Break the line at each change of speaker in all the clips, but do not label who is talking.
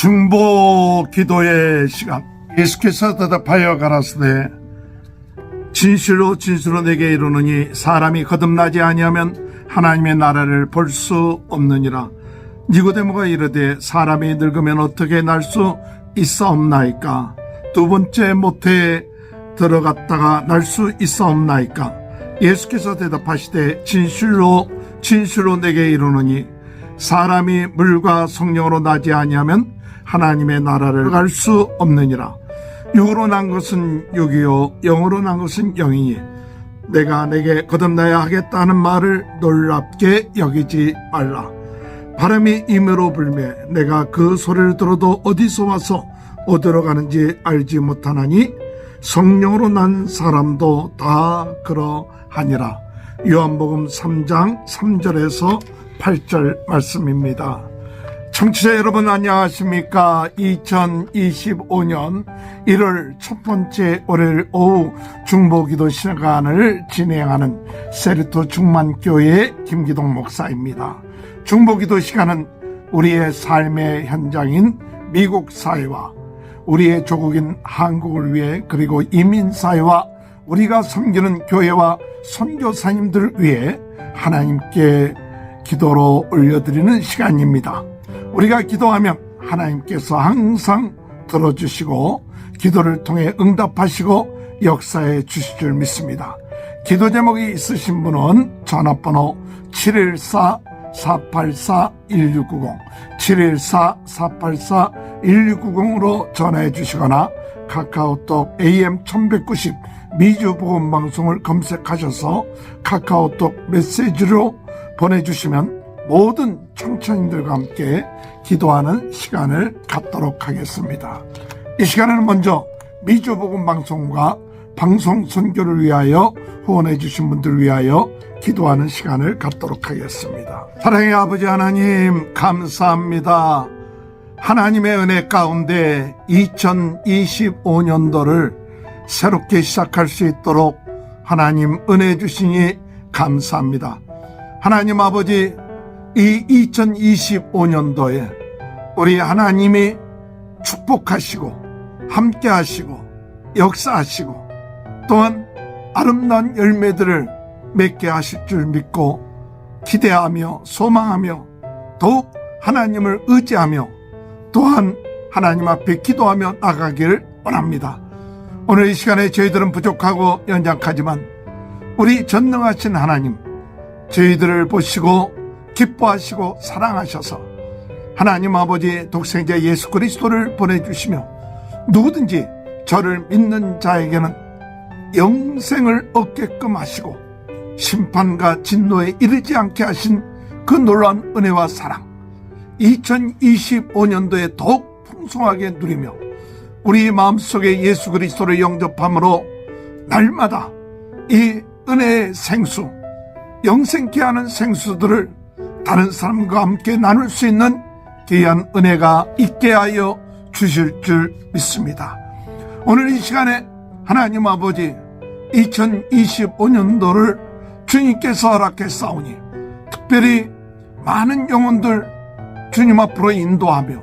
중보 기도의 시간. 예수께서 대답하여 가라사대 진실로 진실로 내게 이르노니 사람이 거듭나지 아니하면 하나님의 나라를 볼 수 없느니라. 니고데모가 이르되 사람이 늙으면 어떻게 날 수 있사옵나이까? 두 번째 모태에 들어갔다가 날 수 있사옵나이까? 예수께서 대답하시되 진실로 진실로 내게 이르노니 사람이 물과 성령으로 나지 아니하면 하나님의 나라를 갈 수 없느니라. 육으로 난 것은 육이요 영으로 난 것은 영이니 내가 내게 거듭나야 하겠다는 말을 놀랍게 여기지 말라. 바람이 임으로 불매 내가 그 소리를 들어도 어디서 와서 어디로 가는지 알지 못하나니 성령으로 난 사람도 다 그러하니라. 요한복음 3장 3절에서 8절 말씀입니다. 청취자 여러분 안녕하십니까? 2025년 1월 첫 번째 월요일 오후 중보기도 시간을 진행하는 세르토 중만교회 김기동 목사입니다. 중보기도 시간은 우리의 삶의 현장인 미국 사회와 우리의 조국인 한국을 위해 그리고 이민사회와 우리가 섬기는 교회와 선교사님들을 위해 하나님께 기도로 올려드리는 시간입니다. 우리가 기도하면 하나님께서 항상 들어주시고 기도를 통해 응답하시고 역사해 주실 줄 믿습니다. 기도 제목이 있으신 분은 전화번호 714-484-1690 714-484-1690으로 전화해 주시거나 카카오톡 AM 1190 미주보건방송을 검색하셔서 카카오톡 메시지로 보내주시면 모든 청취자님들과 함께 기도하는 시간을 갖도록 하겠습니다. 이 시간에는 먼저 미주복음방송과 방송 선교를 위하여 후원해 주신 분들을 위하여 기도하는 시간을 갖도록 하겠습니다. 사랑의 아버지 하나님 감사합니다. 하나님의 은혜 가운데 2025년도를 새롭게 시작할 수 있도록 하나님 은혜 주시니 감사합니다. 하나님 아버지 이 2025년도에 우리 하나님이 축복하시고 함께 하시고 역사하시고 또한 아름다운 열매들을 맺게 하실 줄 믿고 기대하며 소망하며 더욱 하나님을 의지하며 또한 하나님 앞에 기도하며 나가기를 원합니다. 오늘 이 시간에 저희들은 부족하고 연약하지만 우리 전능하신 하나님 저희들을 보시고 기뻐하시고 사랑하셔서 하나님 아버지 독생자 예수 그리스도를 보내주시며 누구든지 저를 믿는 자에게는 영생을 얻게끔 하시고 심판과 진노에 이르지 않게 하신 그 놀라운 은혜와 사랑 2025년도에 더욱 풍성하게 누리며 우리 마음속에 예수 그리스도를 영접함으로 날마다 이 은혜의 생수 영생케 하는 생수들을 다른 사람과 함께 나눌 수 있는 귀한 은혜가 있게 하여 주실 줄 믿습니다. 오늘 이 시간에 하나님 아버지 2025년도를 주님께서 허락했사오니 특별히 많은 영혼들 주님 앞으로 인도하며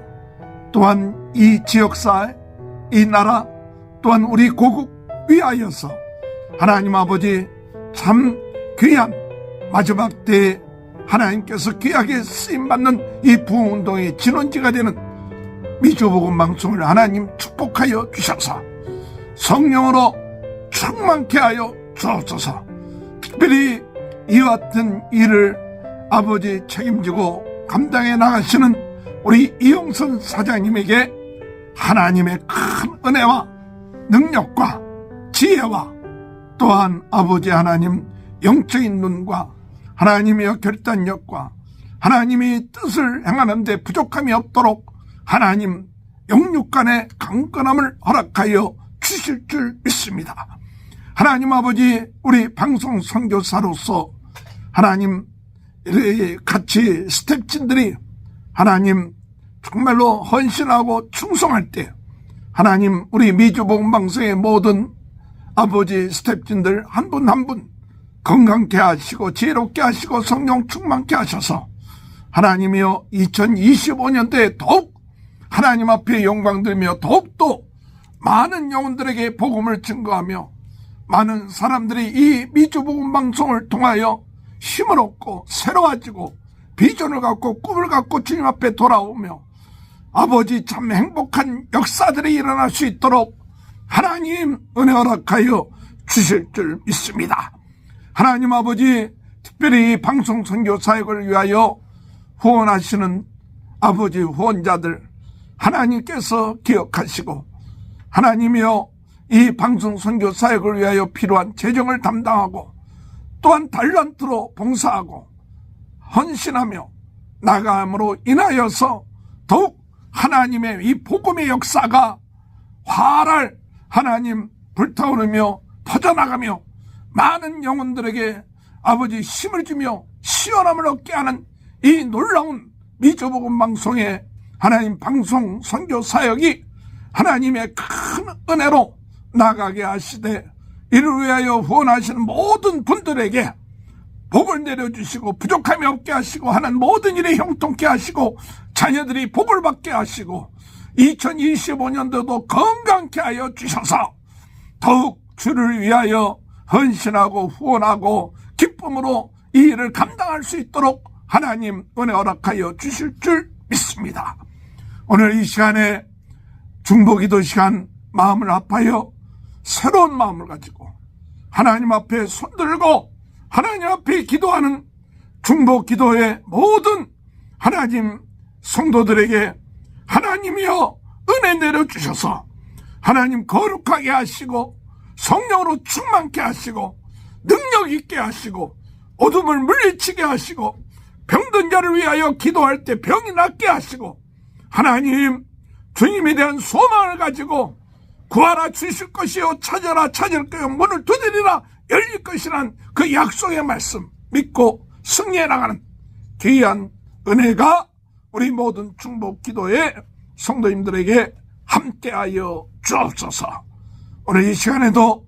또한 이 지역사회, 이 나라, 또한 우리 고국 위하여서 하나님 아버지 참 귀한 마지막 때에 하나님께서 귀하게 쓰임받는 이 부흥운동의 진원지가 되는 미주복음 방송을 하나님 축복하여 주셔서 성령으로 충만케 하여 주옵소서. 특별히 이와 같은 일을 아버지 책임지고 감당해 나가시는 우리 이용선 사장님에게 하나님의 큰 은혜와 능력과 지혜와 또한 아버지 하나님 영적인 눈과 하나님의 결단력과 하나님이 뜻을 행하는데 부족함이 없도록 하나님 영육간의 강건함을 허락하여 주실 줄 믿습니다. 하나님 아버지 우리 방송 선교사로서 하나님 이 같이 스텝진들이 하나님 정말로 헌신하고 충성할 때 하나님 우리 미주복음방송의 모든 아버지 스텝진들 한 분 한분 건강케 하시고 지혜롭게 하시고 성령 충만케 하셔서 하나님이여 2025년도에 더욱 하나님 앞에 영광 들며 더욱더 많은 영혼들에게 복음을 증거하며 많은 사람들이 이 미주복음 방송을 통하여 힘을 얻고 새로워지고 비전을 갖고 꿈을 갖고 주님 앞에 돌아오며 아버지 참 행복한 역사들이 일어날 수 있도록 하나님 은혜 허락하여 주실 줄 믿습니다. 하나님 아버지 특별히 방송 선교 사역을 위하여 후원하시는 아버지 후원자들 하나님께서 기억하시고 하나님이여 이 방송 선교 사역을 위하여 필요한 재정을 담당하고 또한 달란트로 봉사하고 헌신하며 나감으로 인하여서 더욱 하나님의 이 복음의 역사가 활활 하나님 불타오르며 퍼져나가며 많은 영혼들에게 아버지 힘을 주며 시원함을 얻게 하는 이 놀라운 미주복음 방송의 하나님 방송 선교 사역이 하나님의 큰 은혜로 나가게 하시되 이를 위하여 후원하시는 모든 분들에게 복을 내려주시고 부족함이 없게 하시고 하는 모든 일에 형통케 하시고 자녀들이 복을 받게 하시고 2025년도도 건강케 하여 주셔서 더욱 주를 위하여 헌신하고 후원하고 기쁨으로 이 일을 감당할 수 있도록 하나님 은혜 허락하여 주실 줄 믿습니다. 오늘 이 시간에 중보기도 시간 마음을 아파요 새로운 마음을 가지고 하나님 앞에 손들고 하나님 앞에 기도하는 중보 기도의 모든 하나님 성도들에게 하나님이여 은혜 내려주셔서 하나님 거룩하게 하시고 성령으로 충만케 하시고 능력 있게 하시고 어둠을 물리치게 하시고 병든 자를 위하여 기도할 때 병이 낫게 하시고 하나님 주님에 대한 소망을 가지고 구하라 주실 것이요 찾아라 찾을 거요 문을 두드리라 열릴 것이란 그 약속의 말씀 믿고 승리해 나가는 귀한 은혜가 우리 모든 중복 기도의 성도님들에게 함께하여 주옵소서. 오늘 이 시간에도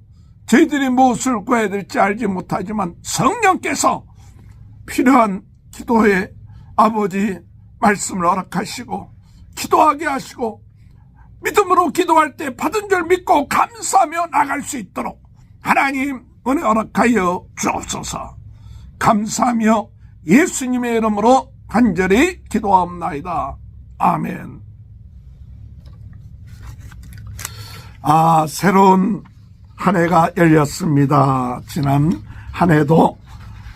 저희들이 무엇을 구해야 될지 알지 못하지만 성령께서 필요한 기도에 아버지 말씀을 허락하시고 기도하게 하시고 믿음으로 기도할 때 받은 줄 믿고 감사하며 나갈 수 있도록 하나님 은혜 허락하여 주옵소서 감사하며 예수님의 이름으로 간절히 기도합나이다. 아멘. 아, 새로운 한 해가 열렸습니다. 지난 한 해도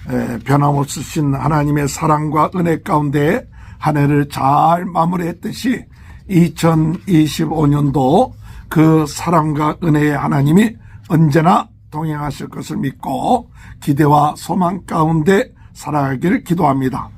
에, 변함없으신 하나님의 사랑과 은혜 가운데 한 해를 잘 마무리했듯이 2025년도 그 사랑과 은혜의 하나님이 언제나 동행하실 것을 믿고 기대와 소망 가운데 살아가기를 기도합니다.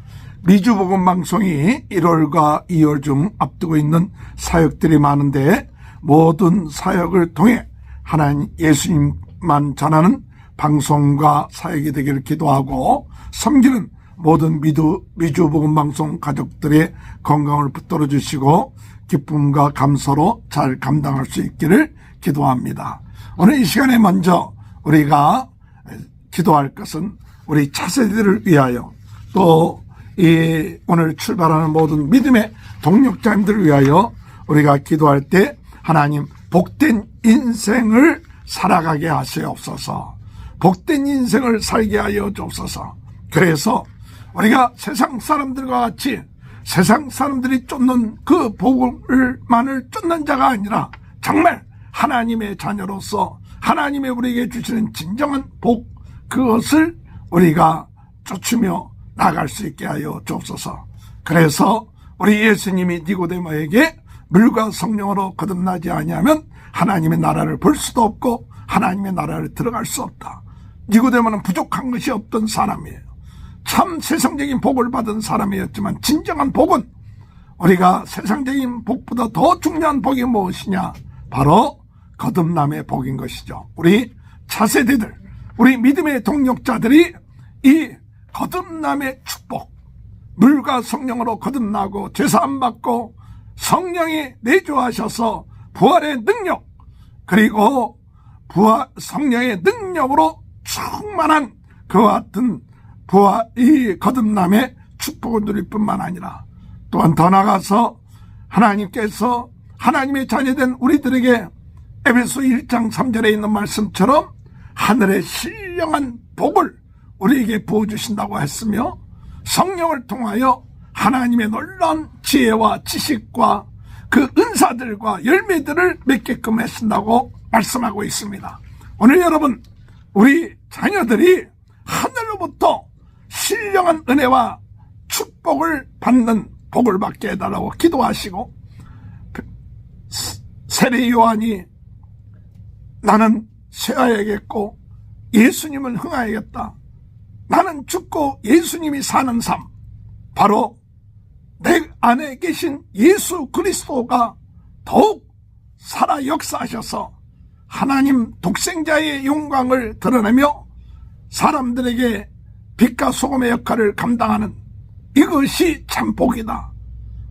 미주복음 방송이 1월과 2월 중 앞두고 있는 사역들이 많은데 모든 사역을 통해 하나님 예수님만 전하는 방송과 사역이 되기를 기도하고 섬기는 모든 미주, 미주복음 방송 가족들의 건강을 붙들어 주시고 기쁨과 감사로 잘 감당할 수 있기를 기도합니다. 오늘 이 시간에 먼저 우리가 기도할 것은 우리 차세대를 위하여 또 이 오늘 출발하는 모든 믿음의 동력자님들을 위하여 우리가 기도할 때 하나님 복된 인생을 살아가게 하시옵소서. 복된 인생을 살게 하여 주옵소서. 그래서 우리가 세상 사람들과 같이 세상 사람들이 쫓는 그 복을만을 쫓는 자가 아니라 정말 하나님의 자녀로서 하나님의 우리에게 주시는 진정한 복 그것을 우리가 쫓으며 나갈 수 있게 하여 주옵소서. 그래서 우리 예수님이 니고데모에게 물과 성령으로 거듭나지 아니하면 하나님의 나라를 볼 수도 없고 하나님의 나라를 들어갈 수 없다. 니고데모는 부족한 것이 없던 사람이에요. 참 세상적인 복을 받은 사람이었지만 진정한 복은 우리가 세상적인 복보다 더 중요한 복이 무엇이냐? 바로 거듭남의 복인 것이죠. 우리 차세대들, 우리 믿음의 동력자들이 이 거듭남의 축복, 물과 성령으로 거듭나고 죄사함 받고 성령이 내주하셔서 부활의 능력 그리고 부활 성령의 능력으로 충만한 그와 같은 부활 이 거듭남의 축복을 누릴 뿐만 아니라 또한 더 나가서 하나님께서 하나님의 자녀된 우리들에게 에베소 1장 3절에 있는 말씀처럼 하늘의 신령한 복을 우리에게 부어주신다고 했으며 성령을 통하여 하나님의 놀라운 지혜와 지식과 그 은사들과 열매들을 맺게끔 했습다고 말씀하고 있습니다. 오늘 여러분, 우리 자녀들이 하늘로부터 신령한 은혜와 축복을 받는 복을 받게 해달라고 기도하시고 세례 요한이 나는 쇠하야겠고 예수님을 흥하야겠다. 나는 죽고 예수님이 사는 삶. 바로 내 안에 계신 예수 그리스도가 더욱 살아 역사하셔서 하나님 독생자의 영광을 드러내며 사람들에게 빛과 소금의 역할을 감당하는 이것이 참 복이다.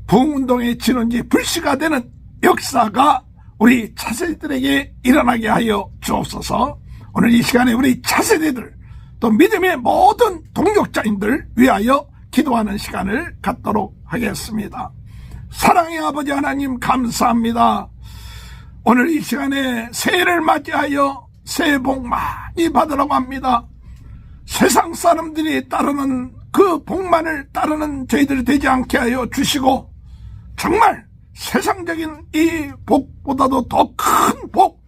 부흥운동의 진원지 불씨가 되는 역사가 우리 차세대들에게 일어나게 하여 주옵소서 오늘 이 시간에 우리 차세대들 또 믿음의 모든 동력자인들 위하여 기도하는 시간을 갖도록 하겠습니다. 사랑의 아버지 하나님 감사합니다. 오늘 이 시간에 새해를 맞이하여 새해 복 많이 받으라고 합니다. 세상 사람들이 따르는 그 복만을 따르는 저희들이 되지 않게 하여 주시고 정말 세상적인 이 복보다도 더 큰 복,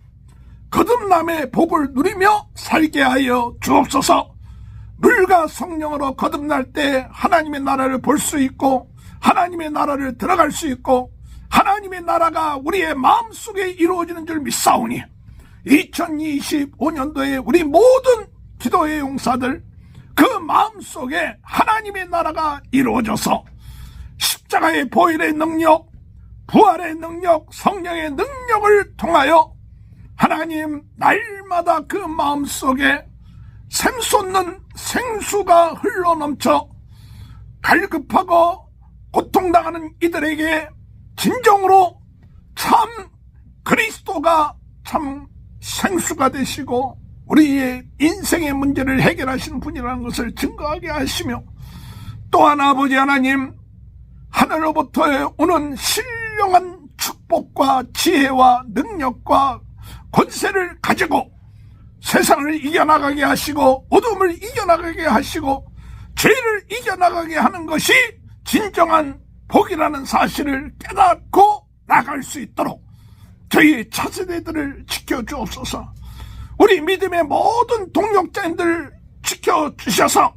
거듭남의 복을 누리며 살게 하여 주옵소서. 물과 성령으로 거듭날 때 하나님의 나라를 볼 수 있고 하나님의 나라를 들어갈 수 있고 하나님의 나라가 우리의 마음속에 이루어지는 줄 믿사오니 2025년도에 우리 모든 기도의 용사들 그 마음속에 하나님의 나라가 이루어져서 십자가의 보혈의 능력 부활의 능력, 성령의 능력을 통하여 하나님 날마다 그 마음속에 샘솟는 생수가 흘러넘쳐 갈급하고 고통당하는 이들에게 진정으로 참 그리스도가 참 생수가 되시고 우리의 인생의 문제를 해결하시는 분이라는 것을 증거하게 하시며 또한 아버지 하나님 하늘로부터 오는 신령한 축복과 지혜와 능력과 권세를 가지고 세상을 이겨나가게 하시고 어둠을 이겨나가게 하시고 죄를 이겨나가게 하는 것이 진정한 복이라는 사실을 깨닫고 나갈 수 있도록 저희 차세대들을 지켜주옵소서. 우리 믿음의 모든 동력자들 지켜주셔서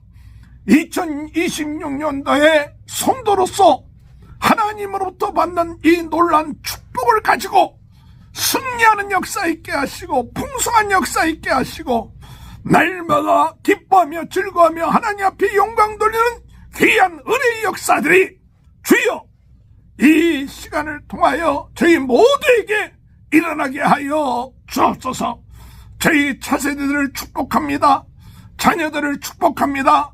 2026년도에 성도로서 하나님으로부터 받는 이 놀란 축복을 가지고 승리하는 역사 있게 하시고 풍성한 역사 있게 하시고 날마다 기뻐하며 즐거워하며 하나님 앞에 영광 돌리는 귀한 은혜의 역사들이 주여 이 시간을 통하여 저희 모두에게 일어나게 하여 주옵소서. 저희 차세대들을 축복합니다. 자녀들을 축복합니다.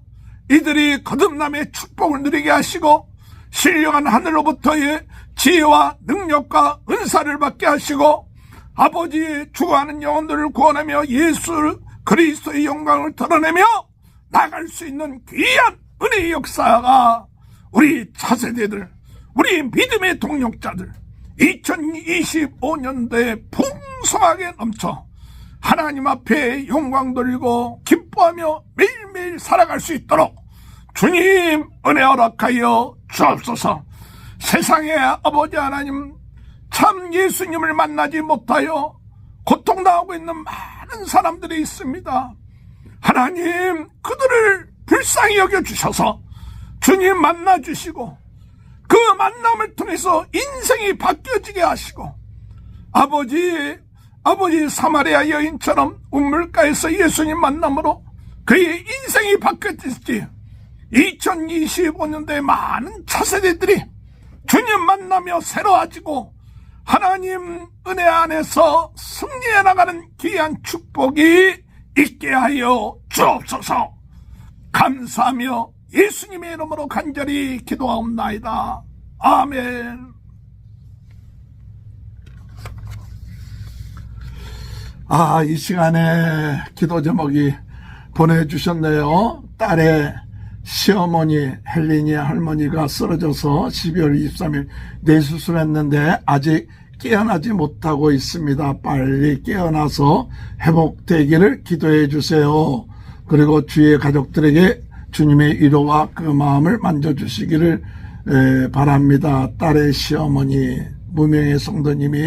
이들이 거듭남의 축복을 누리게 하시고 신령한 하늘로부터의 지혜와 능력과 은사를 받게 하시고 아버지의 주고하는 영혼들을 구원하며 예수 그리스도의 영광을 드러내며 나갈 수 있는 귀한 은혜의 역사가 우리 차세대들, 우리 믿음의 동력자들 2025년도에 풍성하게 넘쳐 하나님 앞에 영광 돌리고 기뻐하며 매일매일 살아갈 수 있도록 주님 은혜 허락하여 주옵소서 세상에 아버지 하나님 참 예수님을 만나지 못하여 고통당하고 있는 많은 사람들이 있습니다. 하나님 그들을 불쌍히 여겨주셔서 주님 만나주시고 그 만남을 통해서 인생이 바뀌어지게 하시고 아버지 아버지 사마리아 여인처럼 우물가에서 예수님 만남으로 그의 인생이 바뀌어지지 2025년도에 많은 차세대들이 주님 만나며 새로워지고 하나님 은혜 안에서 승리해 나가는 귀한 축복이 있게 하여 주옵소서 감사하며 예수님의 이름으로 간절히 기도하옵나이다. 아멘. 아, 이 시간에 기도 제목이 보내주셨네요. 딸의 시어머니 헬린이 할머니가 쓰러져서 12월 23일 뇌수술했는데 아직 깨어나지 못하고 있습니다. 빨리 깨어나서 회복되기를 기도해 주세요. 그리고 주위의 가족들에게 주님의 위로와 그 마음을 만져주시기를 에, 바랍니다. 딸의 시어머니 무명의 성도님이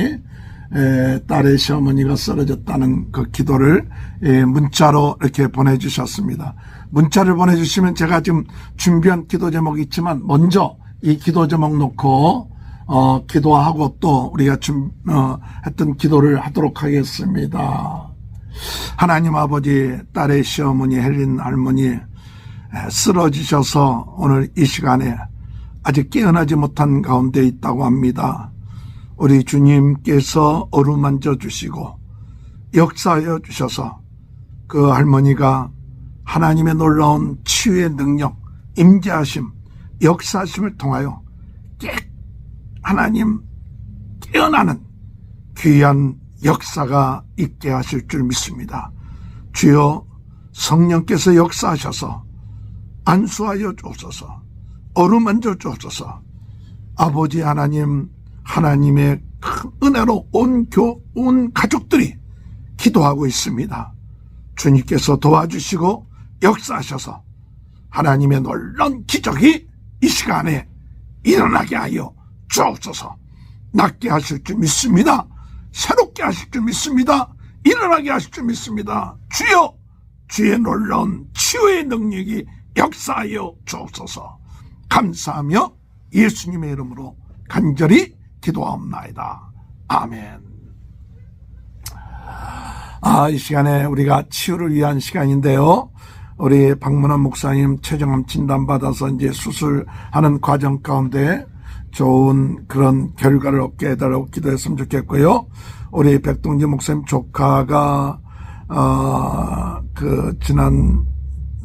에, 딸의 시어머니가 쓰러졌다는 그 기도를 에, 문자로 이렇게 보내주셨습니다. 문자를 보내주시면 제가 지금 준비한 기도 제목이 있지만 먼저 이 기도 제목 놓고 어, 기도하고 또 우리가 준, 어, 했던 기도를 하도록 하겠습니다. 하나님 아버지 딸의 시어머니 헬린 할머니 에, 쓰러지셔서 오늘 이 시간에 아직 깨어나지 못한 가운데 있다고 합니다. 우리 주님께서 어루만져 주시고 역사하여 주셔서 그 할머니가 하나님의 놀라운 치유의 능력, 임재하심, 역사하심을 통하여 깨 하나님 깨어나는 귀한 역사가 있게 하실 줄 믿습니다. 주여 성령께서 역사하셔서 안수하여 주옵소서 어루만져 주옵소서 아버지 하나님 하나님의 큰 은혜로 온 교, 온 가족들이 기도하고 있습니다. 주님께서 도와주시고 역사하셔서 하나님의 놀라운 기적이 이 시간에 일어나게 하여 주옵소서. 낫게 하실 줄 믿습니다. 새롭게 하실 줄 믿습니다. 일어나게 하실 줄 믿습니다. 주여, 주의 놀라운 치유의 능력이 역사하여 주옵소서. 감사하며 예수님의 이름으로 간절히 기도하옵나이다. 아멘. 아, 이 시간에 우리가 치유를 위한 시간인데요. 우리 박문환 목사님 최종암 진단받아서 이제 수술하는 과정 가운데 좋은 그런 결과를 얻게 해달라고 기도했으면 좋겠고요. 우리 백동지 목사님 조카가, 어, 그, 지난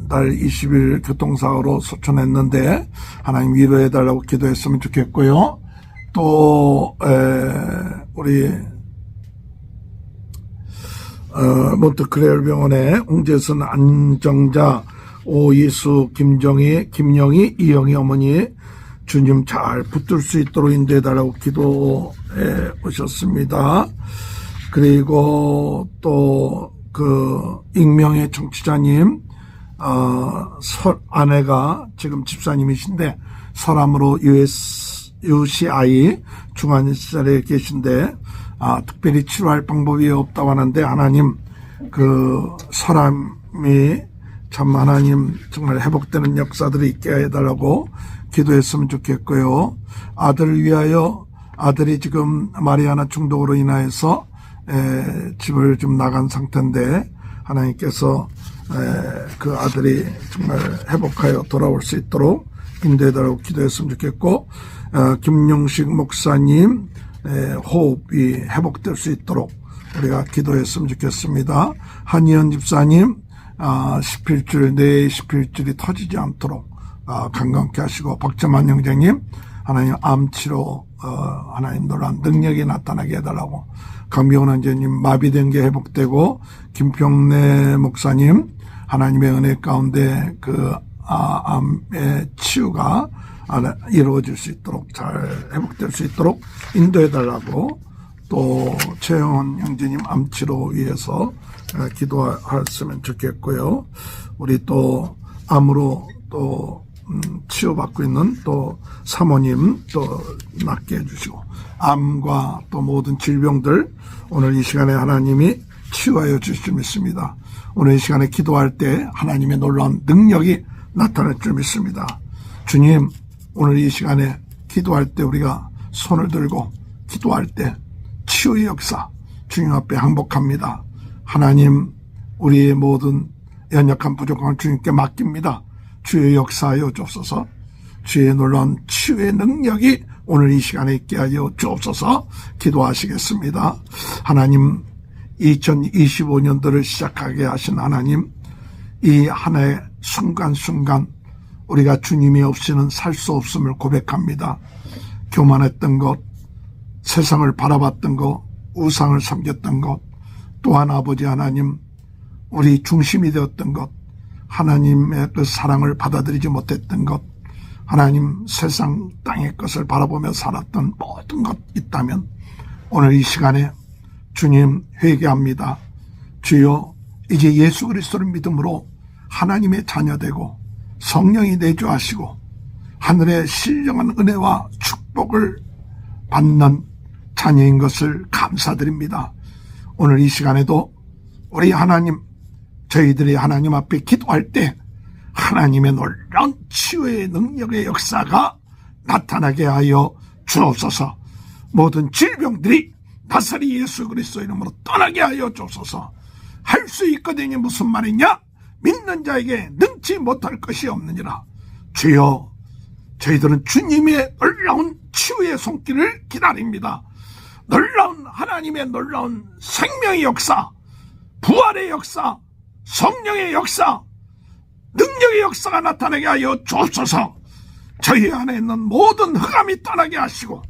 달 20일 교통사고로 소천했는데, 하나님 위로해달라고 기도했으면 좋겠고요. 또, 에, 우리, 어, 몬트크레얼 병원의 웅재선 안정자, 오이수, 김정희, 김영희, 이영희 어머니 주님 잘 붙들 수 있도록 인도해달라고 기도해 오셨습니다. 그리고 또 그 익명의 정치자님, 어, 설, 아내가 지금 집사님이신데 설암으로 US, UCI 중환자실에 계신데 아, 특별히 치료할 방법이 없다고 하는데 하나님 그 사람이 참 하나님 정말 회복되는 역사들이 있게 해달라고 기도했으면 좋겠고요. 아들을 위하여 아들이 지금 마리아나 중독으로 인하여서 에, 집을 좀 나간 상태인데 하나님께서 에, 그 아들이 정말 회복하여 돌아올 수 있도록 인도해달라고 기도했으면 좋겠고 어, 김용식 목사님 에, 호흡이 회복될 수 있도록 우리가 기도했으면 좋겠습니다. 한희연 집사님 아, 11줄 내 11줄이 터지지 않도록 아, 건강케 하시고 박재만 형제님 하나님 암치로 어, 하나님 놀란 능력이 나타나게 해달라고 강병원 형제님 마비된 게 회복되고 김평래 목사님 하나님의 은혜 가운데 그 아, 암의 치유가 아, 이루어질 수 있도록 잘 회복될 수 있도록 인도해 달라고 또 최영원 형제님 암치로 위해서 어, 기도했으면 좋겠고요. 우리 또 암으로 또 음, 치유받고 있는 또 사모님 또 낫게 해주시고 암과 또 모든 질병들 오늘 이 시간에 하나님이 치유하여 주실 줄 믿습니다. 오늘 이 시간에 기도할 때 하나님의 놀라운 능력이 나타날 줄 믿습니다. 주님 오늘 이 시간에 기도할 때 우리가 손을 들고 기도할 때 치유의 역사 주님 앞에 항복합니다. 하나님 우리의 모든 연약한 부족한 주님께 맡깁니다. 주의 역사하여 주옵소서 주의 놀라운 치유의 능력이 오늘 이 시간에 있게 하여 주옵소서 기도하시겠습니다. 하나님 2025년도를 시작하게 하신 하나님 이 한 해 순간순간 우리가 주님이 없이는 살 수 없음을 고백합니다. 교만했던 것, 세상을 바라봤던 것, 우상을 섬겼던 것, 또한 아버지 하나님, 우리 중심이 되었던 것, 하나님의 그 사랑을 받아들이지 못했던 것, 하나님 세상 땅의 것을 바라보며 살았던 모든 것 있다면 오늘 이 시간에 주님 회개합니다. 주여 이제 예수 그리스도를 믿음으로 하나님의 자녀되고 성령이 내주하시고 하늘의 신령한 은혜와 축복을 받는 자녀인 것을 감사드립니다. 오늘 이 시간에도 우리 하나님 저희들이 하나님 앞에 기도할 때 하나님의 놀라운 치유의 능력의 역사가 나타나게 하여 주옵소서. 모든 질병들이 나사리 예수 그리스도 이름으로 떠나게 하여 주옵소서. 할 수 있거든요. 무슨 말이냐? 믿는 자에게 능 치 못할 것이 없느니라. 주여, 저희들은 주님의 놀라운 치유의 손길을 기다립니다. 놀라운 하나님의 놀라운 생명의 역사, 부활의 역사, 성령의 역사, 능력의 역사가 나타나게 하여 주옵소서. 저희 안에 있는 모든 흑암이 떠나게 하시고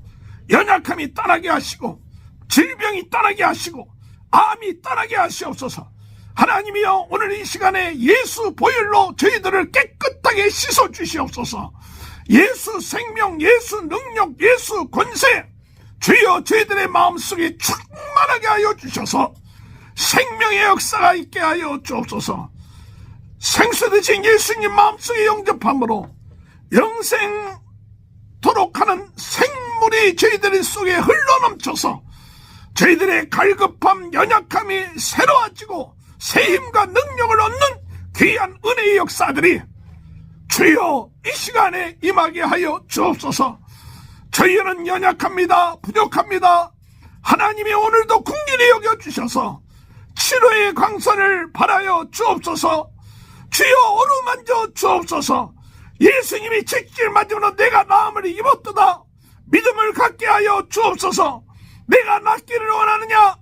연약함이 떠나게 하시고 질병이 떠나게 하시고 암이 떠나게 하시옵소서. 하나님이여 오늘 이 시간에 예수 보혈로 저희들을 깨끗하게 씻어 주시옵소서. 예수 생명, 예수 능력, 예수 권세 주여 저희들의 마음속에 충만하게 하여 주셔서 생명의 역사가 있게 하여 주옵소서. 생수되신 예수님 마음속에 영접함으로 영생토록 하는 생물이 저희들 속에 흘러넘쳐서 저희들의 갈급함, 연약함이 새로워지고 새 힘과 능력을 얻는 귀한 은혜의 역사들이 주여 이 시간에 임하게 하여 주옵소서. 저희는 연약합니다. 부족합니다. 하나님이 오늘도 궁길히 여겨주셔서 치료의 광선을 바라여 주옵소서. 주여 어루만져 주옵소서. 예수님이 책질 맞으면 내가 나음을 입었도다. 믿음을 갖게 하여 주옵소서. 내가 낫기를 원하느냐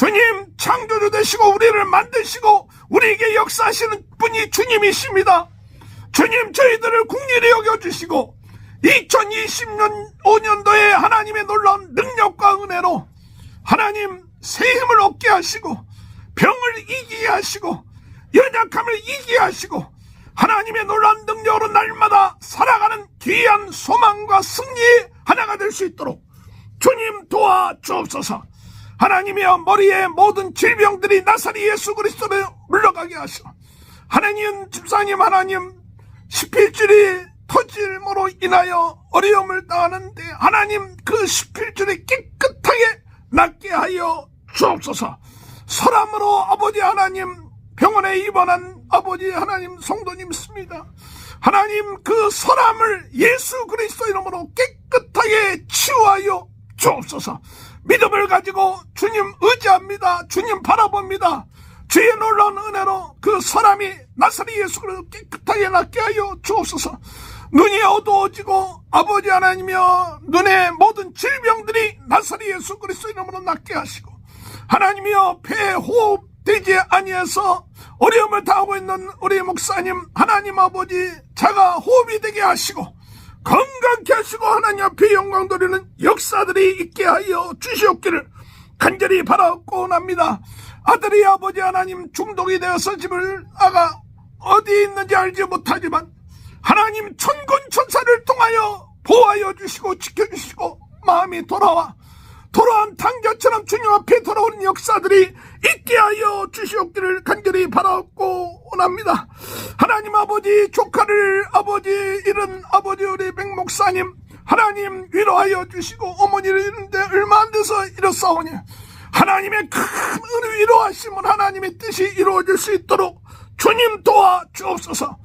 주님 창조주 되시고 우리를 만드시고 우리에게 역사하시는 분이 주님이십니다. 주님 저희들을 국리를 여겨주시고 2020년 5년도에 하나님의 놀라운 능력과 은혜로 하나님 새 힘을 얻게 하시고 병을 이기게 하시고 연약함을 이기게 하시고 하나님의 놀라운 능력으로 날마다 살아가는 귀한 소망과 승리의 하나가 될 수 있도록 주님 도와 주옵소서 하나님이여 머리에 모든 질병들이 나사리 예수 그리스도를 물러가게 하시고 하나님 집사님 하나님 십필줄이 터짐으로 인하여 어려움을 당하는데 하나님 그 십필줄이 깨끗하게 낫게 하여 주옵소서. 서람으로 아버지 하나님 병원에 입원한 아버지 하나님 성도님 있습니다. 하나님 그 서람을 예수 그리스도 이름으로 깨끗하게 치유하여 주옵소서 믿음을 가지고 주님 의지합니다 주님 바라봅니다 주의 놀라운 은혜로 그 사람이 나사리 예수를 깨끗하게 낫게 하여 주옵소서. 눈이 어두워지고 아버지 하나님이여 눈의 모든 질병들이 나사리 예수 그리스도 이름으로 낫게 하시고 하나님이여 폐 호흡 되지 아니해서 어려움을 당하고 있는 우리 목사님 하나님 아버지 자가 호흡이 되게 하시고 건강케 하시고 하나님 앞에 영광 돌리는 역사들이 있게 하여 주시옵기를 간절히 바라옵고 납니다. 아들이 아버지 하나님 중독이 되어서 집을 나가 어디 있는지 알지 못하지만 하나님 천군 천사를 통하여 보호하여 주시고 지켜주시고 마음이 돌아와 돌아온 당자처럼 주님 앞에 돌아오는 역사들이 있게 하여 주시옵기를 간절히 바라옵고 원합니다. 하나님 아버지 조카를 아버지 잃은 아버지 우리 백목사님 하나님 위로하여 주시고 어머니를 잃는데 얼마 안 돼서 이렇사오니 하나님의 큰 은혜 위로하심은 하나님의 뜻이 이루어질 수 있도록 주님 도와 주옵소서.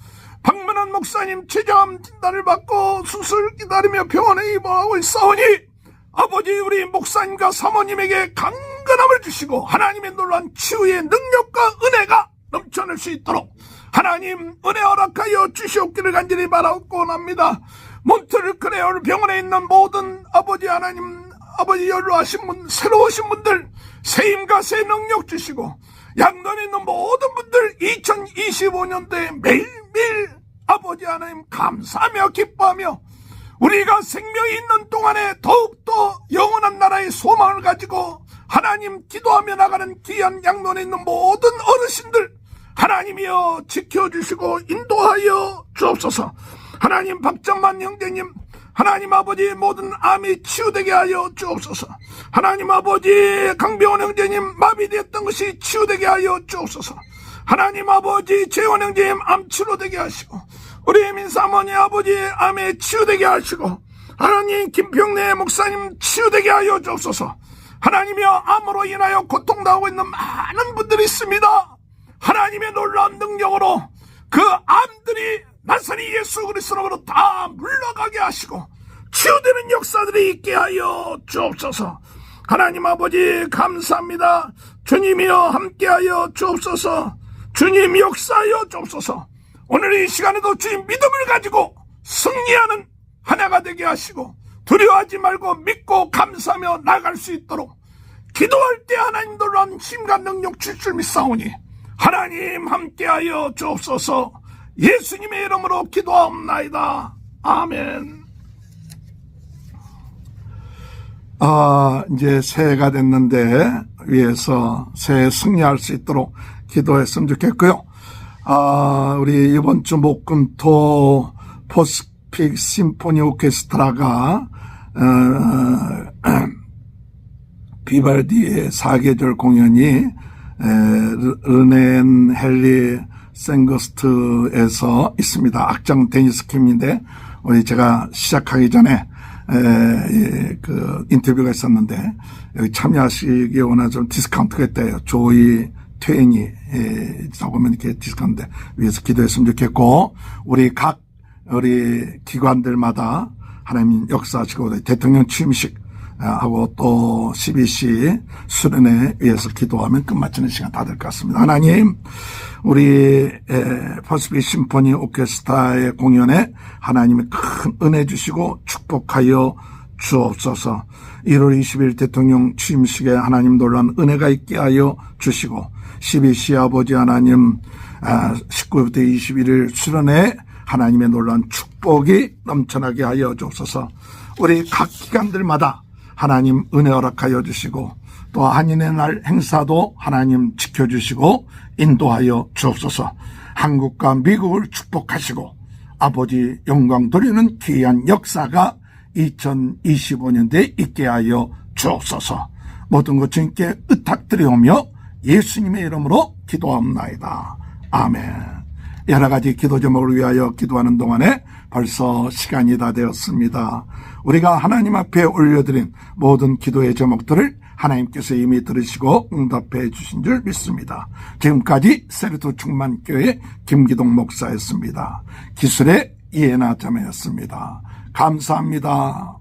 박문환 목사님 최저암 진단을 받고 수술 기다리며 병원에 입원하고 있사오니 아버지 우리 목사님과 사모님에게 강건함을 주시고 하나님의 놀라운 치유의 능력과 은혜가 넘쳐날 수 있도록 하나님 은혜 허락하여 주시옵기를 간절히 바라옵고 원합니다. 몬트를 크레올 병원에 있는 모든 아버지 하나님 아버지 연로하신 분 새로우신 분들 새 힘과 새 능력 주시고 양돈에 있는 모든 분들 2025년도에 매일매일 아버지 하나님 감사하며 기뻐하며 우리가 생명이 있는 동안에 더욱더 영원한 나라의 소망을 가지고 하나님 기도하며 나가는 귀한 양론에 있는 모든 어르신들 하나님이여 지켜주시고 인도하여 주옵소서. 하나님 박정만 형제님 하나님 아버지 모든 암이 치유되게 하여 주옵소서. 하나님 아버지 강병원 형제님 마비되었던 것이 치유되게 하여 주옵소서. 하나님 아버지 재원 형제님 암 치료되게 하시고 우리 민사모니 아버지 암에 치유되게 하시고 하나님 김평래 목사님 치유되게 하여 주옵소서. 하나님이여 암으로 인하여 고통당하고 있는 많은 분들이 있습니다. 하나님의 놀라운 능력으로 그 암들이 나사리 예수 그리스도로 다 물러가게 하시고 치유되는 역사들이 있게 하여 주옵소서. 하나님 아버지 감사합니다. 주님이여 함께하여 주옵소서. 주님 역사하여 주옵소서. 오늘 이 시간에도 주님 믿음을 가지고 승리하는 하나가 되게 하시고 두려워하지 말고 믿고 감사하며 나갈 수 있도록 기도할 때 하나님 놀라운 힘과 능력 줄 줄 믿사오니 하나님 함께하여 주옵소서 예수님의 이름으로 기도하옵나이다. 아멘. 아, 이제 새해가 됐는데 위에서 새해 승리할 수 있도록 기도했으면 좋겠고요. 아, 우리 이번 주 목금토 포스픽 심포니 오케스트라가 어, 비발디의 사계절 공연이 에, 르- 르넨 헨리 생거스트에서 있습니다. 악장 데니스 킴인데 우리 제가 시작하기 전에 에, 예, 그 인터뷰가 있었는데 여기 참여하시기 원하 좀 디스카운트가 있대요. 조이 퇴행이 에, 적으면 이렇게 디스카운트 위해서 기도했으면 좋겠고 우리 각 우리 기관들마다 하나님 역사하시고 대통령 취임식 아, 하고 또 12시 수련회 위해서 기도하면 끝마치는 시간 다 될 것 같습니다. 하나님, 우리 퍼스비 심포니 오케스트라의 공연에 하나님의 큰 은혜 주시고 축복하여 주옵소서. 1월 20일 대통령 취임식에 하나님 놀란 은혜가 있게 하여 주시고 12시 아버지 하나님 19부터 21일 수련회 하나님의 놀란 축복이 넘쳐나게 하여 주옵소서. 우리 각 기관들마다 하나님 은혜 허락하여 주시고 또 한인의 날 행사도 하나님 지켜주시고 인도하여 주옵소서. 한국과 미국을 축복하시고 아버지 영광 돌리는 귀한 역사가 2025년대에 있게 하여 주옵소서. 모든 것 주님께 의탁드리오며 예수님의 이름으로 기도합나이다. 아멘. 여러 가지 기도 제목을 위하여 기도하는 동안에 벌써 시간이 다 되었습니다. 우리가 하나님 앞에 올려드린 모든 기도의 제목들을 하나님께서 이미 들으시고 응답해 주신 줄 믿습니다. 지금까지 세르토 충만교회 김기동 목사였습니다. 기술의 이해나 자매였습니다. 감사합니다.